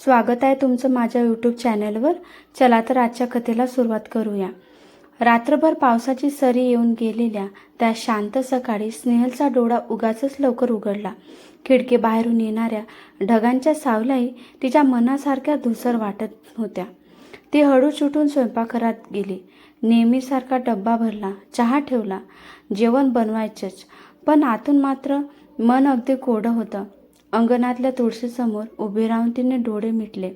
स्वागत आहे तुमचं माझ्या यूट्यूब चॅनलवर चला तर आजच्या कथेला सुरुवात करूया. रात्रभर पावसाची सरी येऊन गेलेल्या त्या शांत सकाळी स्नेहलचा डोळा उगाचच लवकर उघडला. खिडकी बाहेरून येणाऱ्या ढगांच्या सावलाही तिच्या मनासारख्या धुसर वाटत होत्या. ती हळूच उठून स्वयंपाकघरात गेली. नेहमीसारखा डब्बा भरला चहा ठेवला जेवण बनवायचंच. पण आतून मात्र मन अगदी कोडं होतं. अंगणातल्या तुळशीसमोर उभे राहून तिने डोळे मिटले.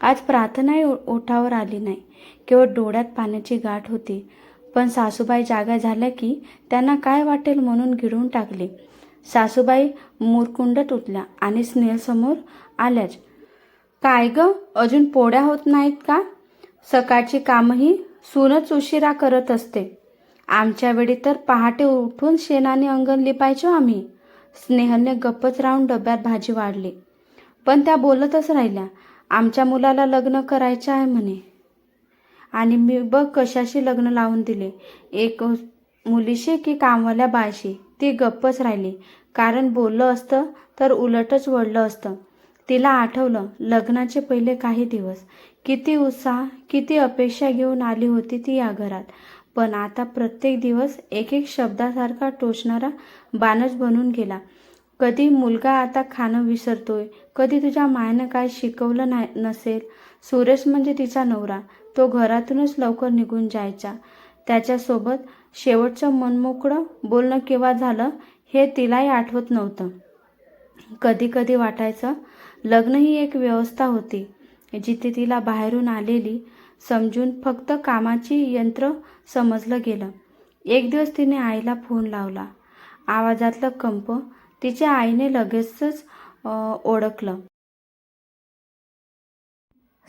आज प्रार्थनाही ओठावर आली नाही. केवळ डोळ्यात पाण्याची गाठ होती. पण सासूबाई जागा झाल्या की त्यांना काय वाटेल म्हणून गिळून टाकले. सासूबाई मुरकुंडत उठल्या आणि स्नेहसमोर आल्याच. काय ग? अजून पोळ्या होत नाहीत का? सकाळची कामही सूनच उशिरा करत असते. आमच्या वेळी तर पहाटे उठून शेणाने अंगण लिपायचो आम्ही. स्नेहलने गप्पच राहून डब्यात भाजी वाढली. पण त्या बोलतच राहिल्या आमच्या मुलाला लग्न करायचं आहे म्हणे. आणि मी बघ कशाशी लग्न लावून दिले. एक मुलीशी की कामवाल्या बायशी ती गप्पच राहिली. कारण बोललं असतं तर उलटच वळलं असतं. तिला आठवलं लग्नाचे पहिले काही दिवस. किती उत्साह किती अपेक्षा घेऊन आली होती ती या घरात. पण आता प्रत्येक दिवस एक एक शब्दासारखा टोचणारा बाणच बनून गेला. कधी मुलगा आता खाणं विसरतोय कधी तुझ्या मायनं काय शिकवलं नाही नसेल. सुरेश म्हणजे तिचा नवरा. तो घरातूनच लवकर निघून जायचा. त्याच्यासोबत शेवटचं मनमोकळं बोलणं केव्हा झालं हे तिलाही आठवत नव्हतं. कधी कधी वाटायचं लग्न ही एक व्यवस्था होती. जिथे तिला बाहेरून आलेली समजून फक्त कामाची यंत्र समजलं गेलं. एक दिवस तिने आईला फोन लावला. आवाजातलं कंप तिच्या आईने लगेचच ओळखलं.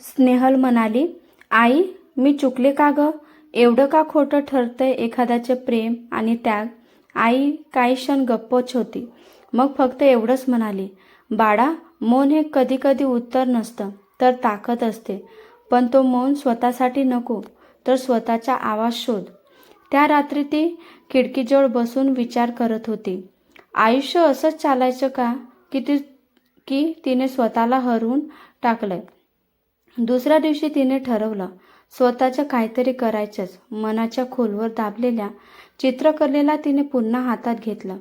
स्नेहल म्हणाली आई मी चुकले का ग? एवढं का खोटं ठरतंय एखाद्याचे प्रेम आणि त्याग? आई काही क्षण गप्पच होती. मग फक्त एवढंच म्हणाली बाळा मौन हे कधी कधी उत्तर नसतं तर ताकद असते. पण तो मौन स्वतःसाठी नको तर स्वतःचा आवाज शोध. त्या रात्री ती खिडकीजवळ बसून विचार करत होती. आयुष्य असंच चालायचं का की ती की तिने स्वतःला हरवून टाकलंय? दुसऱ्या दिवशी तिने ठरवलं स्वतःचं काहीतरी करायचंच. मनाच्या खोलवर दाबलेल्या चित्रकलेला तिने पुन्हा हातात घेतलं.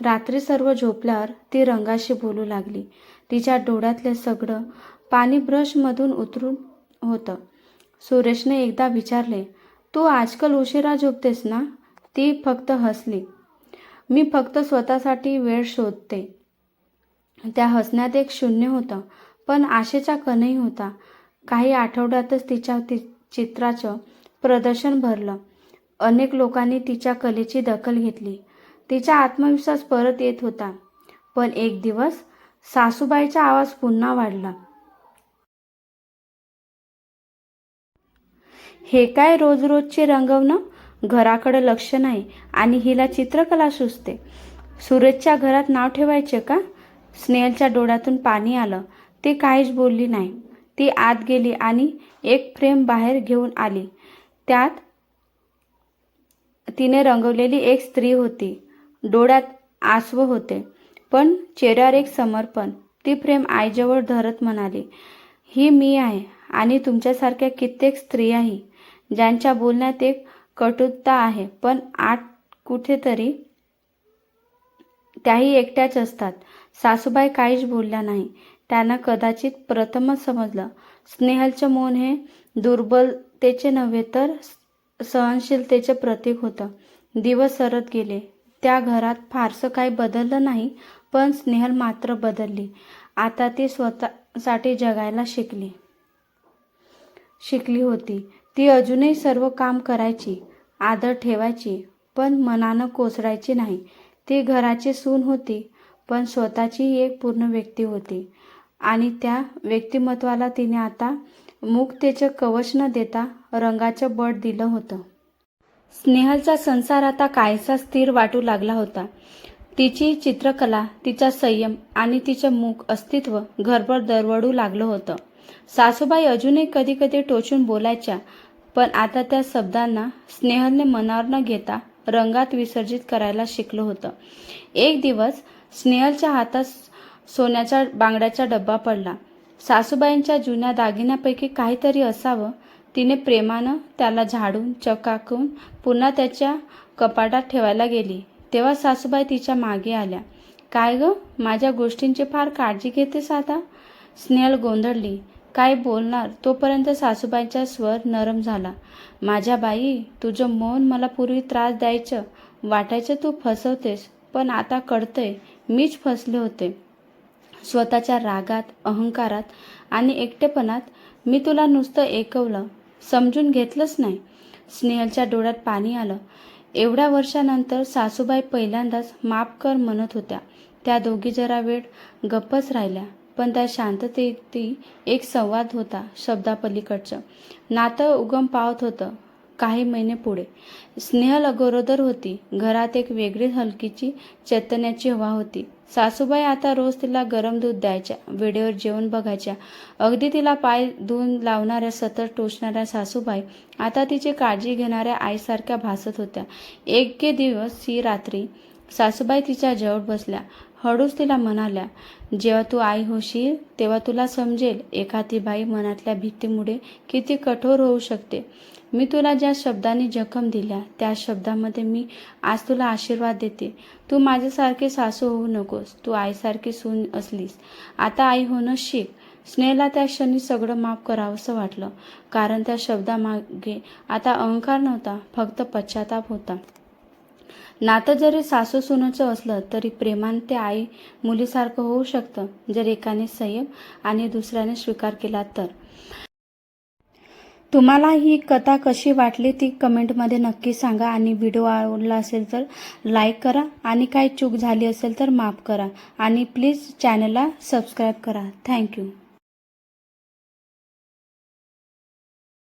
रात्री सर्व झोपल्यावर ती रंगाशी बोलू लागली. तिच्या डोळ्यातले सगळं पाणी ब्रशमधून उतरून होतं. सुरेशने एकदा विचारले तू आजकाल उशिरा झोपतेस ना ती फक्त हसली. मी फक्त स्वतःसाठी वेळ शोधते. त्या हसण्यात एक शून्य होतं पण आशेचा कणही होता. काही आठवड्यातच तिच्या ति चित्राचं प्रदर्शन भरलं. अनेक लोकांनी तिच्या कलेची दखल घेतली. तिचा आत्मविश्वास परत येत होता. पण एक दिवस सासूबाईचा आवाज पुन्हा वाढला. हे काय रोज रोजचे रंगवणं? घराकडे लक्ष नाही आणि हिला चित्रकला सुचते. सूरजच्या घरात नाव ठेवायचे का? स्नेहलच्या डोळ्यातून पाणी आलं. ती काहीच बोलली नाही. ती आत गेली आणि एक फ्रेम बाहेर घेऊन आली. त्यात तिने रंगवलेली एक स्त्री होती. डोळ्यात आसव होते. पण चेहऱ्यावर एक समर्पण. ती फ्रेम आईजवळ धरत म्हणाली ही मी आहे आणि तुमच्यासारख्या कित्येक स्त्रियाही ज्यांच्या बोलण्यात एक कटुता आहे. पण आत कुठेतरी त्याही एकट्याच असतात. सासूबाई काहीच बोलल्या नाही. त्यांना कदाचित प्रथमच समजलं. स्नेहलचं मौन हे दुर्बलतेचे नव्हे तर सहनशीलतेचे प्रतीक होतं. दिवस सरत गेले. त्या घरात फारसं काही बदललं नाही पण स्नेहल मात्र बदलली. आता ती स्वतःसाठी जगायला शिकली. शिकली होती. ती अजूनही सर्व काम करायची आदर ठेवायची पण मनानं कोसळायची नाही. ती घराची सून होती पण स्वतःची एक पूर्ण व्यक्ती होती. आणि त्या व्यक्तिमत्वाला तिने आता मुक्तेचं कवच न देता रंगाचं बळ दिलं होतं. स्नेहलचा संसार आता काहीसा स्थिर वाटू लागला होता. तिची चित्रकला तिचा संयम आणि तिचं मुख अस्तित्व घरभर दरवडू लागलं होतं. सासूबाई अजूनही कधी कधी टोचून बोलायच्या पण आता त्या शब्दांना स्नेहलने मनावर न घेता रंगात विसर्जित करायला शिकलं होतं. एक दिवस स्नेहलच्या हातात सोन्याच्या बांगड्याचा डब्बा पडला. सासूबाईंच्या जुन्या दागिन्यापैकी काहीतरी असावं. तिने प्रेमानं त्याला झाडून चकाकून पुन्हा त्याच्या कपाटात ठेवायला गेली. तेव्हा सासूबाई तिच्यामागे आल्या. काय ग? माझ्या गोष्टींची फार काळजी घेतेस आता? स्नेहल गोंधळली. काय बोलणार? तोपर्यंत सासूबाईंचा स्वर नरम झाला. माझ्या बाई तुझं मौन मला पूर्वी त्रास द्यायचं. वाटायचं तू फसवतेस पण आता कळतंय मीच फसले होते. स्वतःच्या रागात अहंकारात आणि एकटेपणात मी तुला नुसतं ऐकवलं. समजून घेतलंच नाही. स्नेहलच्या डोळ्यात पाणी आलं. एवढ्या वर्षानंतर सासूबाई पहिल्यांदाच माफ कर म्हणत होत्या. त्या दोघी जरा वेळ गप्पच राहिल्या. पण त्या शांततेतील एक संवाद होता शब्दापलीकडचं. नातं उगम पावत होतं काही महिने पुढे. स्नेहल अगोदर होती. घरात एक वेगळी हलकीची चैतन्याची हवा होती. सासूबाई आता रोज तिला गरम दूध द्यायच्या वेळेवर जेवण बघायच्या. अगदी तिला पाय धुवून लावणाऱ्या सतत टोचणाऱ्या सासूबाई आता तिची काळजी घेणाऱ्या आईसारख्या भासत होत्या. एक के दिवस ही रात्री सासूबाई तिच्या जवळ बसल्या. हळूच तिला म्हणाल्या जेव्हा तू आई होशील तेव्हा तुला समजेल एखादी बाई मनातल्या भीतीमुळे किती कठोर होऊ शकते. मी तुला ज्या शब्दांनी जखम दिल्या त्या शब्दामध्ये मी आज तुला आशीर्वाद देते. तू माझ्यासारखी सासू होऊ नकोस तू आईसारखी सून असलीस. आता आई होणं शिक. स्नेहला त्या क्षणी सगळं माफ करावंसं वाटलं. कारण त्या शब्दामागे आता अहंकार नव्हता फक्त पश्चाताप होता. नातं जरी सासू सुनाचं असलं तरी प्रेमान ते आई मुलीसारखं होऊ शकतं जर एकाने संयम आणि दुसऱ्याने स्वीकार केला तर. तुम्हाला ही कथा कशी वाटली ती कमेंटमध्ये नक्की सांगा आणि व्हिडिओ आवडला असेल तर लाईक करा आणि काही चूक झाली असेल तर माफ करा आणि प्लीज चॅनलला सबस्क्राईब करा. थँक्यू.